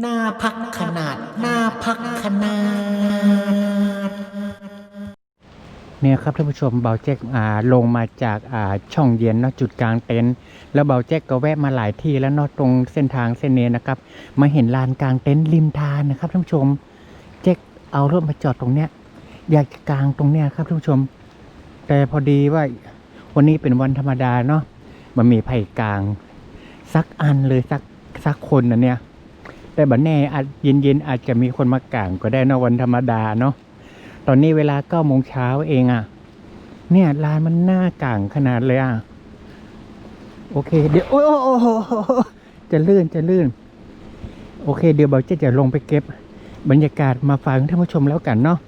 หน้าพักขนาด หน้าพักขนาด เนี่ยครับท่านผู้ชมเบาแจ็คอ่าลงมาจากอ่าช่องเย็นเนาะจุดกลางเต็นท์แล้วเบาแจ็คก็แวะมาหลายที่แล้วเนาะตรงเส้นทางเส้นนี้นะครับ มาเห็นลานกลางเต็นท์ริมทานนะครับท่านผู้ชมแจ็คเอารถมาจอดตรงเนี้ย อยากจะกลางตรงเนี้ยครับท่านผู้ชม แต่พอดีว่าวันนี้เป็นวันธรรมดาเนาะมันมีไผ่กลาง สักอันเลยสักสักคนนะเนี่ย แต่บัดแน่อาจเย็นๆอาจจะมีคนมากางก็ได้นะวันธรรมดาเนาะตอนนี้เวลาเก้าโมงเช้าเองอะ่ะ เนี่ยลานมันหน้ากลางขนาดเลยอะ่ะโอเค เดี๋ยวโอ้โอโอโอจะลื่นจะลื่น โอเค เดี๋ยวเบาเจะจะลงไปเก็บ บรรยากาศมาฝากท่านผู้ชมแล้วกันเนาะ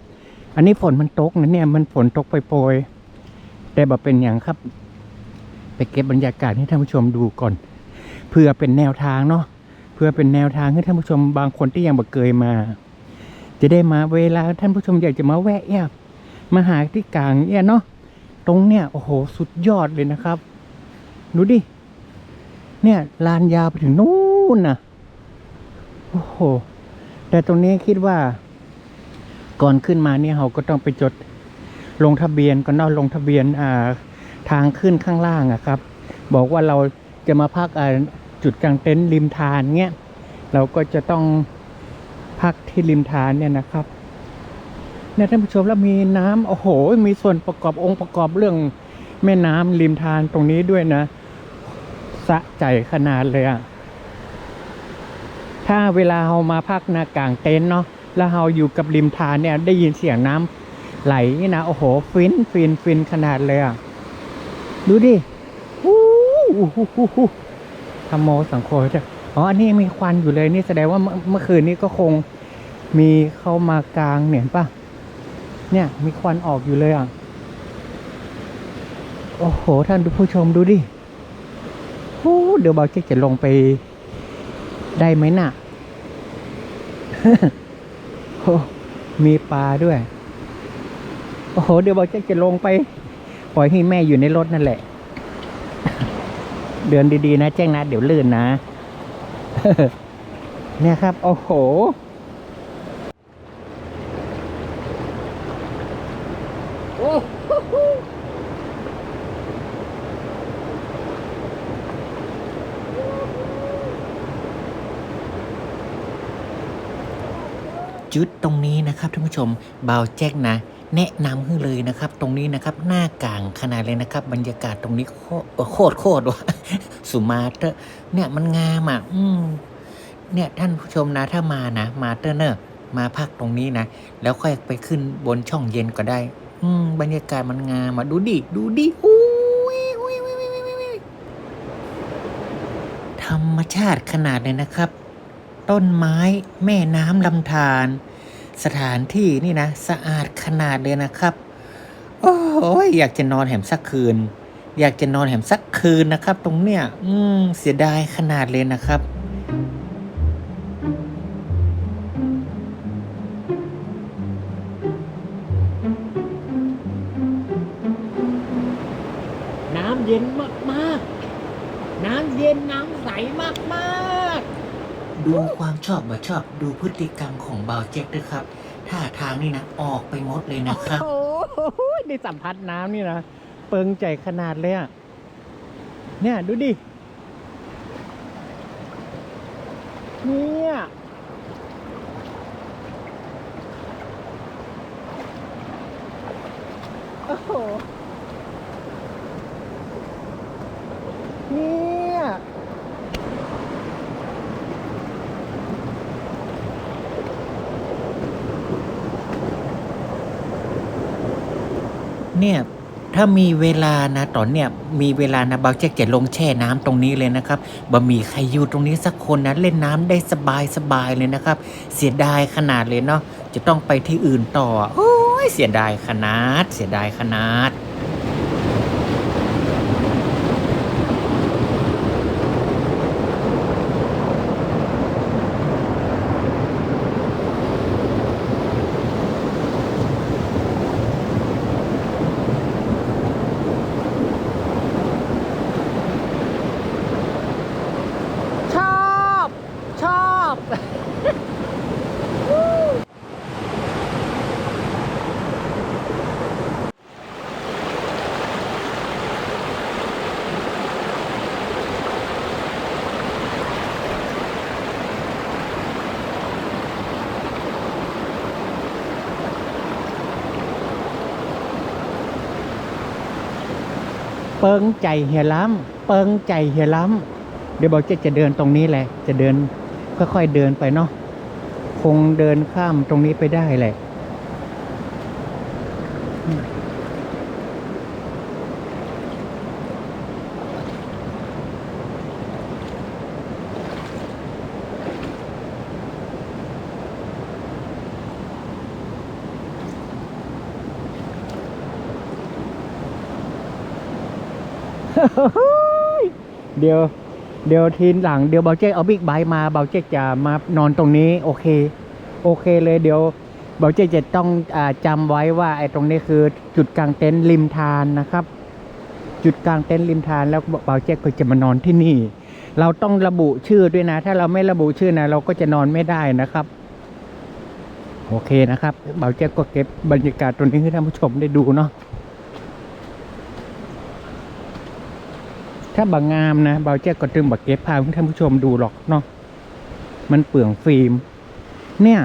อันนี้ฝนมันตกนะเนี่ยมันฝนตกโปรยๆแต่แบบเป็นอย่างครับ ไปเก็บบรรยากาศให้ท่านผู้ชมดูก่อน เพื่อเป็นแนวทางเนาะ พื่อเป็นแนวทางให้ท่านผู้ชมบางคนที่ยังบ่เคยมา จะได้มาเวลาท่านผู้ชมอยากจะมาแวะเนี่ยมาหาที่กลางเนี่ยเนาะตรงเนี่ยโอ้โหสุดยอดเลยนะครับดูดิเนี่ยลานยาวไปถึงนู้นนะโอ้โหแต่ตรงนี้คิดว่า ก่อนขึ้นมาเนี่ยเราก็ต้องไปจดลงทะเบียนก่อนเนาลงทะเบียนอ่าทางขึ้นข้างล่างอะครับ บอกว่าเราจะมาพักอ่า จุดกลางเต็นท์ริมทานเงี้ยเราก็จะต้องพักที่ริมทานเนี่ยนะครับเนี่ยท่านผู้ชมแล้วมีน้ำโอ้โห มีส่วนประกอบองค์ประกอบเรื่องแม่น้ำริมทานตรงนี้ด้วยนะ สะใจขนาดเลยอะถ้าเวลาเรามาพักนากลางเต็นท์เนาะแล้วเราอยู่กับริมทานเนี่ยได้ยินเสียงน้ำไหลนี่นะโอ้โห ฟินฟินฟินขนาดเลยอะดูดิวู้หู ธรรมโมสังโฆจะอ๋ออันนี้มีควันอยู่เลยนี่แสดงว่าเมื่อคืนนี้ก็คงมีเข้ามากลางเนี่ยนปะเนี่ยมีควันออกอยู่เลยอะ โอ้โห ท่านผู้ชมดูดิโอ้เดี๋ยวเบาเจ๊จะลงไปได้ไหมน่ะโอ้มีปลาด้วย โอ้โห เดี๋ยวเบาเจ๊จะลงไป ปล่อยให้แม่อยู่ในรถนั่นแหละ เดินดีๆนะแจ้งนะ เดี๋ยวลื่นนะ เนี่ยครับ โอ้โห จุดตรงนี้นะครับท่านผู้ชมเบาแจ็คนะ แนะนำให้เลยนะครับ ตรงนี้นะครับหน้ากลางขนาดเลยนะครับ บรรยากาศตรงนี้โคตรโคตรว่ะสุมาเตอร์เนี่ยมันงามอะอืมเนี่ยท่านผู้ชมนะถ้ามานะมาเตอร์เนอร์มาพักตรงนี้นะ แล้วค่อยไปขึ้นบนช่องเย็นก็ได้ อืมบรรยากาศมันงามอะดูดิดูดิอุ้ยอุ้ยอุ้ยอุ้ยอุ้ยอุ้ยธรรมชาติขนาดเลยนะครับ ต้นไม้แม่น้ำลำธาร สถานที่นี่นะ สะอาดขนาดเลยนะครับ โอ้ยอยากจะนอนแหมสักคืน อยากจะนอนแหมสักคืนนะครับ ตรงเนี้ย อืมเสียดายขนาดเลยนะครับน้ำเย็นมากๆ น้ำเย็นน้ำใสมากๆ ดูความชอบบ่ชอบดูพฤติกรรมของบาวเจ็กด้วยครับท่าทางนี่นะออกไปหมดเลยนะครับ โอ้โหได้สัมผัสน้ำนี่นะเปิงใจขนาดเลยอะเนี่ยดูดิเนี่ย โอ้โห เนี่ย เนี่ยถ้ามีเวลานะตอนเนี่ยมีเวลานะบางแจ็คจะลงแช่น้ำตรงนี้เลยนะครับบะหมี่ใครอยู่ตรงนี้สักคนนะเล่นน้ำได้สบายสบายเลยนะครับ เสียดายขนาดเลยเนาะจะต้องไปที่อื่นต่อโอ้ยเสียดายขนาด เสียดายขนาด ชอบ ชอบ เปิงใจเฮียล้ำเปิงใจเฮียล้ำเดี๋ยวบอกจะจะเดินตรงนี้แหละ จะเดินค่อยๆเดินไปเนาะคงเดินข้ามตรงนี้ไปได้แหละ เดี๋ยว เดี๋ยวทีหลังเดี๋ยวเบาเจ๊กเอาบิ๊กไบค์มาเบาเจ๊กจะมานอนตรงนี้ โอเค โอเคเลยเดี๋ยวเบาเจ๊กจะต้องอาจำไว้ว่าไอ้ตรงนี้คือจุดกลางเต็นท์ริมทานนะครับ จุดกลางเต็นท์ริมทานแล้วเบาเจ๊กก็จะมานอนที่นี่ เราต้องระบุชื่อด้วยนะ ถ้าเราไม่ระบุชื่อนะ เราก็จะนอนไม่ได้นะครับโอเคนะครับ เบาเจ๊กก็เก็บบรรยากาศตรงนี้ให้ท่านผู้ชมได้ดูเนาะ ถ้าบางงามนะเบาเจ๊กก็ตึงบักเก็บพาท่านผู้ชมดูหรอกเนาะมันเปลืองฟิล์ม เนี่ย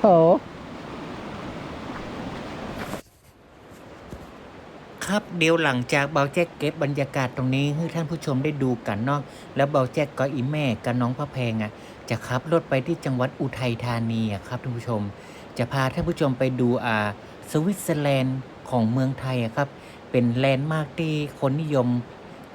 โหครับเดี๋ยวหลังจากเบาแจ๊กเก็บบรรยากาศตรงนี้ให้ท่านผู้ชมได้ดูกันเนาะแล้วเบาแจ๊กก็อีแม่กับน้องพระแพงอะ่ะ จะขับรถไปที่จังหวัดอุทัยธานีอะครับท่านผู้ชม จะพาท่านผู้ชมไปดูอ่าสวิตเซอร์แลนด์ของเมืองไทยอะครับ เป็นแลนด์มาร์กที่คนนิยม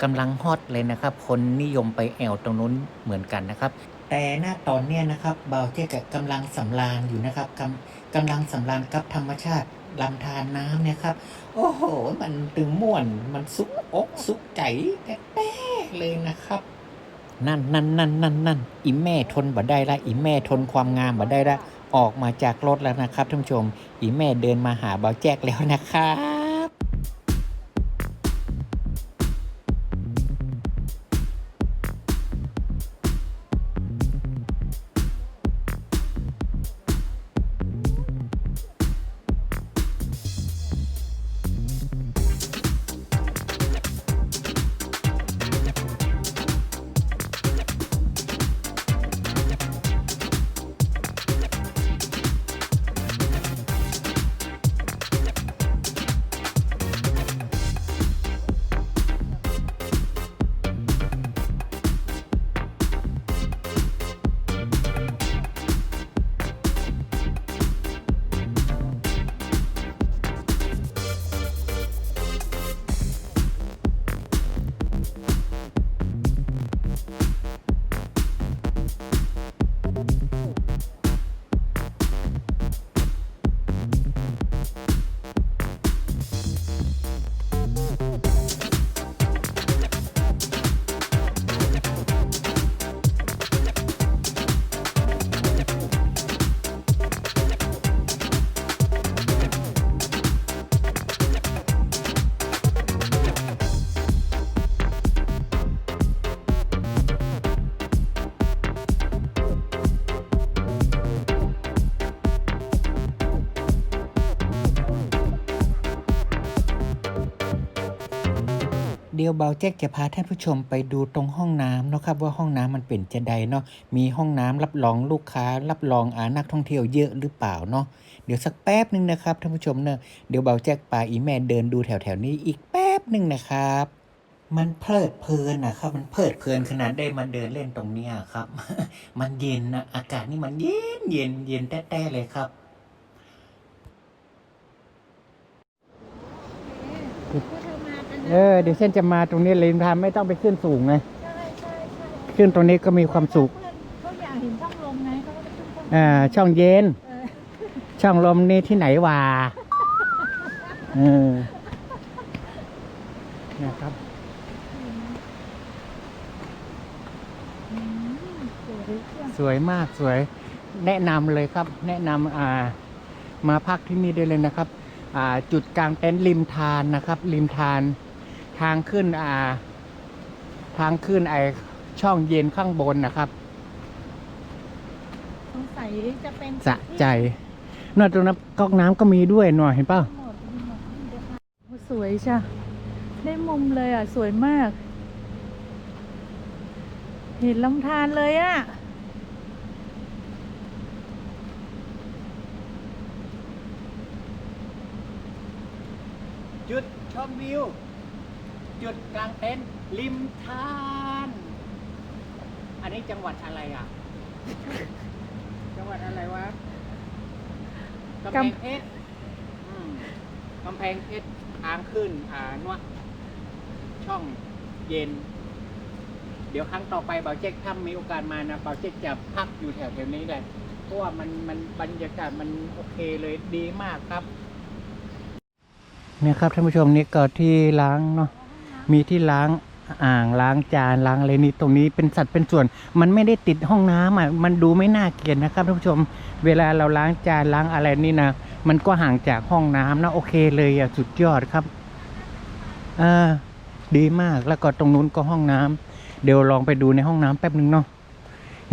กำลังฮอตเลยนะครับ คนนิยมไปแอวตรงนู้นเหมือนกันนะครับ แต่หน้าตอนเนี้ยนะครับเบาเจ๊กกำลังสำราญอยู่นะครับกำกำลังสำราญกับธรรมชาติลำธารน้ำเนี่ยครับ โอ้โห มันตึงม่วน มันสุกอกสุกใจแป๊ะเลยนะครับ นั่นนั่นนั่นนั่นนั่นอีแม่ทนบ่ได้ละอีแม่ทนความงามบ่ได้ละออกมาจากรถแล้วนะครับท่านผู้ชม อีแม่เดินมาหาเบาแจ๊กแล้วนะครับ เดี๋ยวเบาแจ็คจะพาท่านผู้ชมไปดูตรงห้องน้ำเนาะครับว่าห้องน้ำมันเป็นจะใดเนาะมีห้องน้ำรับรองลูกค้า รับรองอานักท่องเที่ยวเยอะหรือเปล่าเนาะเดี๋ยวสักแป๊บหนึ่งนะครับท่านผู้ชมเนอะเดี๋ยวเบาแจ็คปาอีแม่เดินดูแถวๆนี้อีกแป๊บหนึ่งนะครับ มันเพลิดเพลินนะครับมันเพลิดเพลินขนาดได้มาเดินเล่นตรงเนี้ยครับ มันเย็นนะอากาศนี่มันเย็นเย็นเย็นแต้ๆเลยครับ เออเดี๋ยวเส้นจะมาตรงนี้เลนทางไม่ต้องไปขึ้นสูงไงใช่ใช่ใช่ขึ้นตรงนี้ก็มีความสุขเพื่อนเขาอยากเห็นช่องลมไงเขาก็จะขึ้นช่องลมอ่าช่องเย็น เออช่องลมนี่ที่ไหนวะเออนะครับ อืมสวยจังสวยมากสวย แนะนำเลยครับ แนะนำอ่ามาพักที่นี่ได้เลยนะครับ อ่าจุดกลางเต็นท์ริมทานนะครับ ริมทาน ทางขึ้นอ่า ทางขึ้นไอช่องเย็นข้างบนนะครับสงสัยจะเป็นสะใจนอกจากนั้นก๊อกน้ำก็มีด้วยหน่อยเห็นเปล่า หมดมีหมดมีเดี๋ยวค่ะโอ้สวยจ้ะได้มุมเลยอะ สวยมาก เห็นลำธารเลยอะ จุดชมวิว จุดกลางเต็นท์ริมทาน อันนี้จังหวัดอะไรอะ จังหวัดอะไรวะกำแพงเพชรอืมกำแพงเพชรทางขึ้น อ่านวดช่องเย็น เดี๋ยวครั้งต่อไปเบาเจ๊กถ้ามีโอกาสมานะเบาเจ๊กจะพักอยู่แถวแถวๆนี้เลยเพราะว่ามันมันบรรยากาศมันโอเคเลยดีมากครับเนี่ยครับท่านผู้ชมนี่ก็ที่ล้างเนาะ มีที่ล้างอ่างล้างจานล้างอะไรนี่ตรงนี้เป็นสัดเป็นส่วน มันไม่ได้ติดห้องน้ำอะมันดูไม่น่าเกลียดนะครับท่านผู้ชม เวลาเราล้างจานล้างอะไรนี่นะมันก็ห่างจากห้องน้ำนะโอเคเลยอะสุดยอดครับอ่าดีมากแล้วก็ตรงนู้นก็ห้องน้ำเดี๋ยวลองไปดูในห้องน้ำแป๊บนึงเนาะ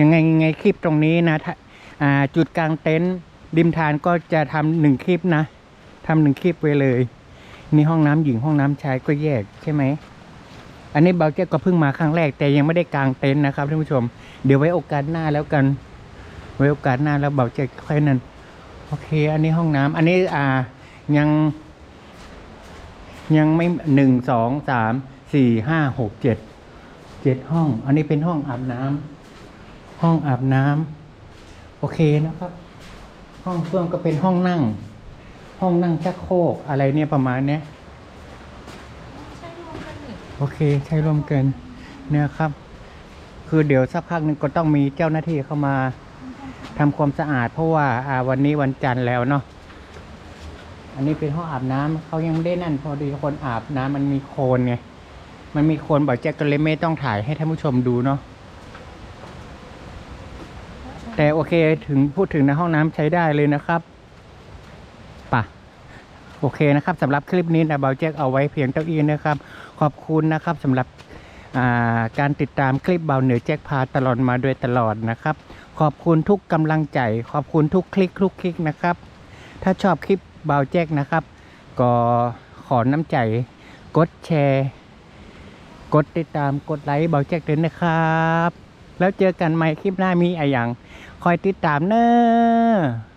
ยังไงยังไงคลิปตรงนี้นะอ่าจุดกลางเต็นท์ริมทานก็จะทำหนึ่งคลิปนะทำหนึ่งคลิปไว้เลย นี่ห้องน้ำหญิงห้องน้ำชายก็แยกใช่ไหม อันนี้เบาเจก็เพิ่งมาครั้งแรก แต่ยังไม่ได้กางเต็นท์นะครับท่านผู้ชม เดี๋ยวไว้โอกาสหน้าแล้วกัน ไว้โอกาสหน้าแล้วเบาเจ๊ค่อยนั่นโอเค อันนี้ห้องน้ำอันนี้อ่ายัง ยังไม่หนึ่งสองสามสี่ห้าหกเจ็ดเจ็ดห้อง อันนี้เป็นห้องอาบน้ำห้องอาบน้ำโอเคนะครับ ห้องเครื่องก็เป็นห้องนั่ง ห้องนั่งชักโครกอะไรเนี่ยประมาณเนี้ยใช่รวมกันนี่โอเคใช้ร่วมกันเนี่ยครับ คือเดี๋ยวสักพักหนึ่งก็ต้องมีเจ้าหน้าที่เข้ามาทำความสะอาด เพราะว่าอ่าวันนี้วันจันทร์แล้วเนาะอันนี้เป็นห้องอาบน้ำเขายังไม่ได้นั่น พอดีคนอาบน้ำมันมีโคลนไงมันมีโคลนบอกแจ็คก็เลยไม่ต้องถ่ายให้ท่านผู้ชมดูเนาะแต่โอเคถึงพูดถึงในห้องน้ำใช้ได้เลยนะครับป่ะ โอเคนะครับสำหรับคลิปนี้นะเบาแจ็คเอาไว้เพียงเท่านี้นะครับ ขอบคุณนะครับสำหรับาการติดตามคลิปเบาเหนือแจ็คพาตลอดมาโดยตลอดนะครับ ขอบคุณทุกกำลังใจ ขอบคุณทุกคลิกทุกคลิกนะครับ ถ้าชอบคลิปเบาแจ็คนะครับ ก็ขอน้ำใจ กดแชร์ กดติดตามกดไลค์เบาแจ็คด้วยนะครับ แล้วเจอกันใหม่คลิปหน้ามีอะไรอย่างคอยติดตามเนอะ